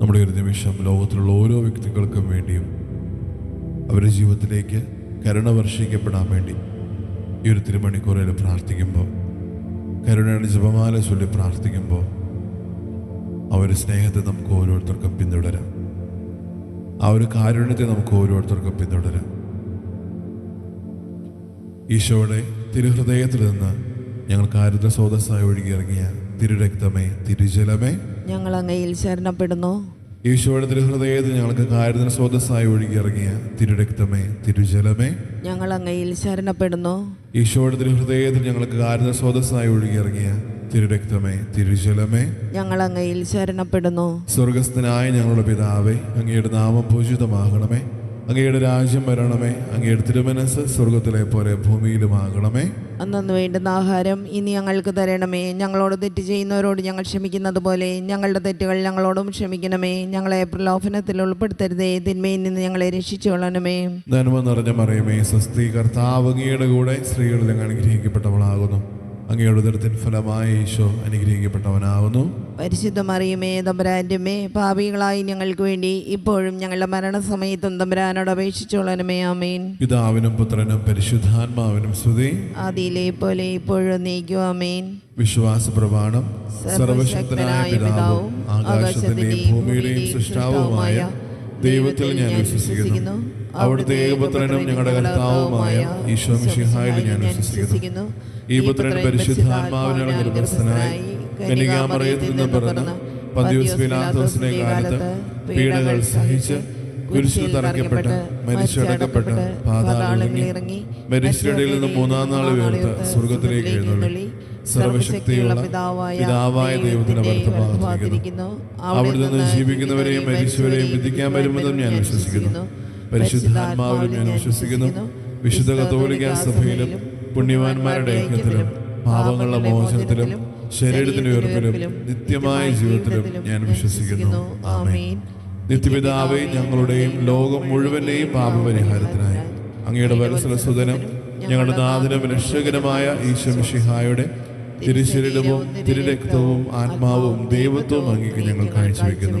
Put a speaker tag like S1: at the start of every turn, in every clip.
S1: നമ്മുടെ ഒരു നിമിഷം ലോകത്തിലുള്ള ഓരോ വ്യക്തികൾക്കും വേണ്ടിയും അവരുടെ ജീവിതത്തിലേക്ക് കരുണ വർഷിക്കപ്പെടാൻ വേണ്ടി ഈ ഒരു തിരുമണിക്കൂറിൽ പ്രാർത്ഥിക്കുമ്പോൾ കരുണയുടെ ജപമാല ചൊല്ലി പ്രാർത്ഥിക്കുമ്പോൾ ആ ഒരു സ്നേഹത്തെ നമുക്ക് ഓരോരുത്തർക്കും പിന്തുടരാം. ആ ഒരു കാരുണ്യത്തെ നമുക്ക് ഓരോരുത്തർക്കും പിന്തുടരാം. ഈശോയുടെ തിരുഹൃദയത്തിൽ നിന്ന് ഞങ്ങൾ ആരുദ്ര സ്രോതസ്സായി ഒഴുകിയിറങ്ങിയ തിരുരക്തമേ തിരുജലമേ
S2: ഞങ്ങൾ അങ്ങയിൽ ശരണപ്പെടുന്നു.
S1: ഈശോയുടെ തിരുഹൃദയത്തിൽ ഞങ്ങൾക്ക് കാരുത സ്രോതസ്സായി ഒഴുകിയിറങ്ങിയ തിരുരക്തമേ തിരുജലമേ.
S2: ഞങ്ങൾ അങ്ങയിൽ ശരണപ്പെടുന്നു.
S1: ഈശോയുടെ തിരുഹൃദയത്തിൽ ഞങ്ങൾക്ക് കാരുത സ്രോതസ്സായി ഒഴുകിയിറങ്ങിയ തിരുരക്തമേ തിരുജലമേ.
S2: ഞങ്ങൾ അങ്ങയിൽ ശരണപ്പെടുന്നു.
S1: സ്വർഗസ്ഥനായ ഞങ്ങളുടെ പിതാവേ അങ്ങയുടെ നാമം പൂജിതമാകണമേ. അങ്ങയുടെ രാജ്യം വരണമേ. അങ്ങയുടെ തിരുമനസ് സ്വർഗത്തിലെ പോലെ ഭൂമിയിലുമാകണമേ.
S2: അന്നു വേണ്ടുന്ന ആഹാരം ഇനി ഞങ്ങൾക്ക് തരണമേ. ഞങ്ങളോട് തെറ്റ് ചെയ്യുന്നവരോട് ഞങ്ങൾ ക്ഷമിക്കുന്നത് പോലെ ഞങ്ങളുടെ തെറ്റുകൾ ഞങ്ങളോടും ക്ഷമിക്കണമേ. ഞങ്ങളെ പ്രലോഭനത്തിൽ ഉൾപ്പെടുത്തരുതേ. തിന്മയിൽ നിന്ന് ഞങ്ങളെ രക്ഷിച്ചുകൊള്ളണമേ.
S1: നന്മ നിറഞ്ഞ മറിയമേ. സ്വസ്തി കർത്താവ് അങ്ങയുടെ കൂടെ സ്ത്രീകളിൽ അങ്ങ് അനുഗ്രഹിക്കപ്പെട്ടവളാകുന്നു. അങ്ങയുടെ ഉദരത്തിൻ ഫലമായി ഈശോ അനുഗ്രഹിക്കപ്പെട്ടവനാവുന്നു.
S2: പരിശുദ്ധ മറിയമേ തമ്പുരാന്റെമേ പാപികളായി ഞങ്ങൾക്ക് വേണ്ടി ഇപ്പോഴും ഞങ്ങളുടെ മരണസമയത്തും തമ്പുരാനോട് അപേക്ഷിച്ചുകൊള്ളണമേ ആമേൻ.
S1: പിതാവിനും പുത്രനും പരിശുദ്ധാത്മാവിനും സ്തുതി.
S2: ആദിയിലെ പോലെ ഇപ്പോഴും നീക്കും ആമേൻ.
S1: വിശ്വാസ പ്രമാണം സർവശക്തനായ പിതാവും ആകാശത്തിന്റെയും ഭൂമിയുടെയും സൃഷ്ടാവുമായ ദൈവത്തിൽ ഞാൻ വിശ്വസിക്കുന്നു. അവിടുത്തെ ഏകപുത്രനും ഞങ്ങളുടെ കർത്താവുമായ ഈശോ മിഷിഹായിൽ ഞാൻ വിശ്വസിക്കുന്നു. ഈ പുത്രൻ പരിശുദ്ധാത്മാവിനുള്ള ഗർഭസ്ഥനായി കന്യകാമറയത്തിൽ നിന്ന് പിറന്ന് പന്തിയോസ് പിലാത്തോസിന്റെ കാലത്ത് പീഡകൾ സഹിച്ച് കുരിശിൽ തറയ്ക്കപ്പെട്ട് മരിച്ചടക്കപ്പെട്ട് പാതാളിറങ്ങി മരിച്ചിടയിൽ നിന്ന് മൂന്നാം നാൾ ഉയർത്ത് സ്വർഗത്തിലേക്ക് എഴുന്നള്ളി. സർവശക്തിയുള്ള പിതാവായ ദൈവത്തിന്റെ വർത്തമാനിക്കുന്നു അവിടെ നിന്ന് ജീവിക്കുന്നവരെയും മരിച്ചവരെയും വിധിക്കാൻ വരുമെന്നും ഞാൻ വിശ്വസിക്കുന്നു. പരിശുദ്ധാത്മാവിലും ഞാൻ വിശ്വസിക്കുന്നു. വിശുദ്ധ കത്തോലിക്ക സഭയിലും പുണ്യവാന്മാരുടെ ഐക്യത്തിലും പാപങ്ങളുടെ മോചനത്തിലും ശരീരത്തിന്റെ ഉയർപ്പിലും നിത്യമായ ജീവിതത്തിലും ഞാൻ വിശ്വസിക്കുന്നു. ആമേൻ. നിത്യപിതാവേ ഞങ്ങളുടെയും ലോകം മുഴുവന്റെയും പാപപരിഹാരത്തിനായി അങ്ങയുടെ വത്സലസുതനും ഞങ്ങളുടെ നാഥനും രക്ഷകരമായ ഈശ്വമിഷിഹായുടെ തിരുശരീരവും തിരുരക്തവും ആത്മാവും ദൈവത്വവും അങ്ങേക്ക് ഞങ്ങൾ കാഴ്ചവെക്കുന്നു.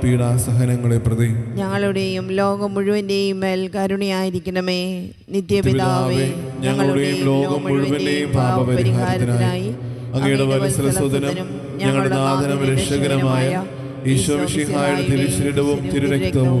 S1: പീഡാസഹനങ്ങളെ പ്രതി.
S2: ഞങ്ങളുടെയും ലോകം മുഴുവന്റെയും മേൽ കരുണയായിരിക്കണമേ. നിത്യപിതാവേ
S1: ഞങ്ങളുടെയും ലോകം മുഴുവന്റെയും പാപപരിഹാരത്തിനായി അങ്ങയുടെ വത്സലസുതനും ഞങ്ങളുടെ നാഥനും രക്ഷകരമായ ഈശോമിഷിഹായുടെ തിരുശരീരവും തിരുരക്തവും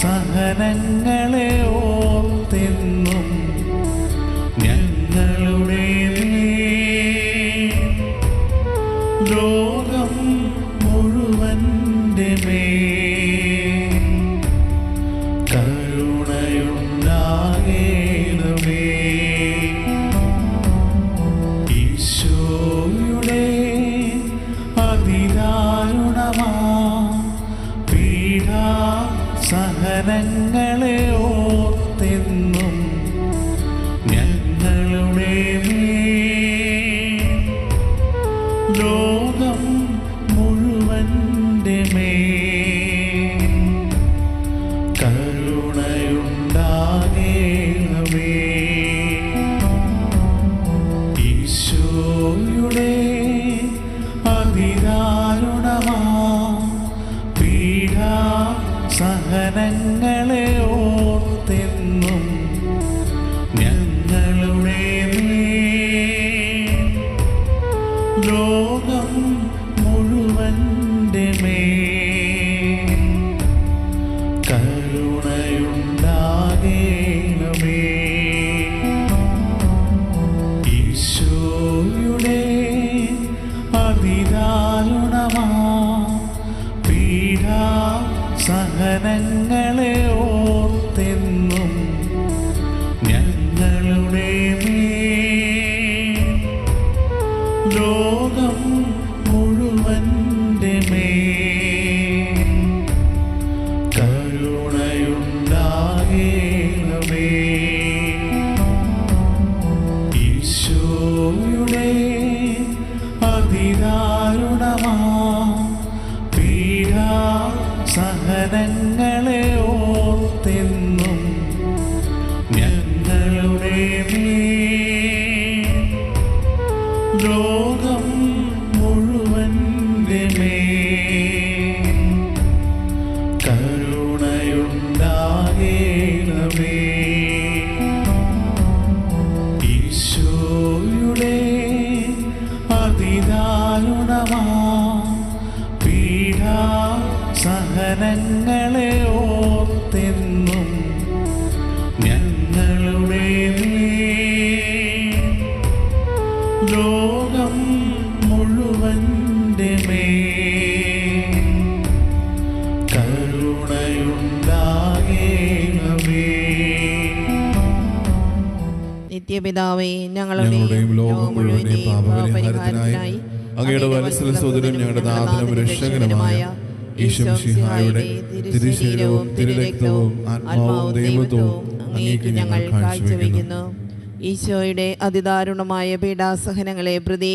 S2: സഹനങ്ങളെ ഓർത്തെന്നും ലോകം മുഴുവന്റെ മേൽ കരുണയുണ്ടാകേണമേ നിത്യപിതാവേ
S1: ഞങ്ങളുടെയും ലോകം മുഴുവനെയും പാപപരിഹാരത്തിനായി അങ്ങയുടെ വത്സല സോദരം ഞങ്ങളുടെ നാഥനും രക്ഷകനുമായ ഈശ്വംസിഹായുടെ തിരുശീലവും തിരുരക്തവും ആത്മാവും ദൈവത്വവും അങ്ങേക്ക് ഞങ്ങൾ കാഴ്ചവെക്കുന്നു.
S2: ഈശോയുടെ അതിദാരുണമായ പീഡാസഹനങ്ങളെ പ്രതി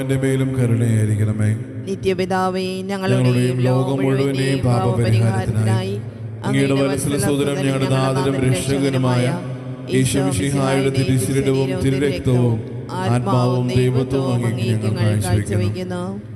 S1: മുഴുവന്റെ മേലും കരുണയായിരിക്കണമേ.
S2: നിത്യപിതാവേ
S1: ഞങ്ങളുടെയും
S2: ലോകം മുഴുവന്റെയും പാപപരിഹാരത്തിനായി
S1: അങ്ങയുടെ വത്സല സോദരം ഞങ്ങളുടെ നാഥനും രക്ഷകനുമായ ഈശ്വമിഷിഹായുടെ തിരുശരീരവും തിരുരക്തവും ആത്മാവും ദൈവത്വവും അങ്ങേക്ക് ഞങ്ങൾ കാഴ്ചവെക്കുന്നു.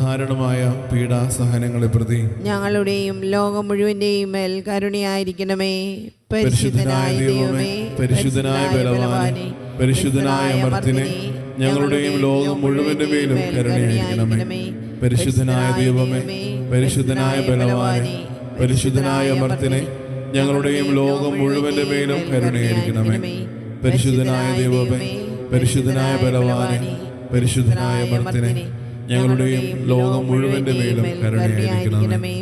S1: ധാരണമായ പീഡാസഹനങ്ങളെ പ്രതി
S2: ഞങ്ങളുടെയും ലോകം മുഴുവന്റെയും മേൽ കരുണയായിരിക്കണമേ.
S1: പരിശുദ്ധനായ ദൈവമേ പരിശുദ്ധനായ ബലവാനെ പരിശുദ്ധനായ അമർത്തിനെ ഞങ്ങളുടെയും ലോകം മുഴുവന്റെ മേലും കരുണയായിരിക്കണമേ. പരിശുദ്ധനായ ദൈവമേ പരിശുദ്ധനായ ബലവാനെ പരിശുദ്ധനായ അമർത്തിനെ ഞങ്ങളുടെയും ലോകം മുഴുവന്റെ മേലും കരുണയായിരിക്കണമേ. പരിശുദ്ധനായ ദൈവമേ പരിശുദ്ധനായ ബലവാനെ പരിശുദ്ധനായ അമർത്തിനെ ഞങ്ങളുടെയും ലോകം മുഴുവന്റെ മേലും കരുണയായിരിക്കണമേ.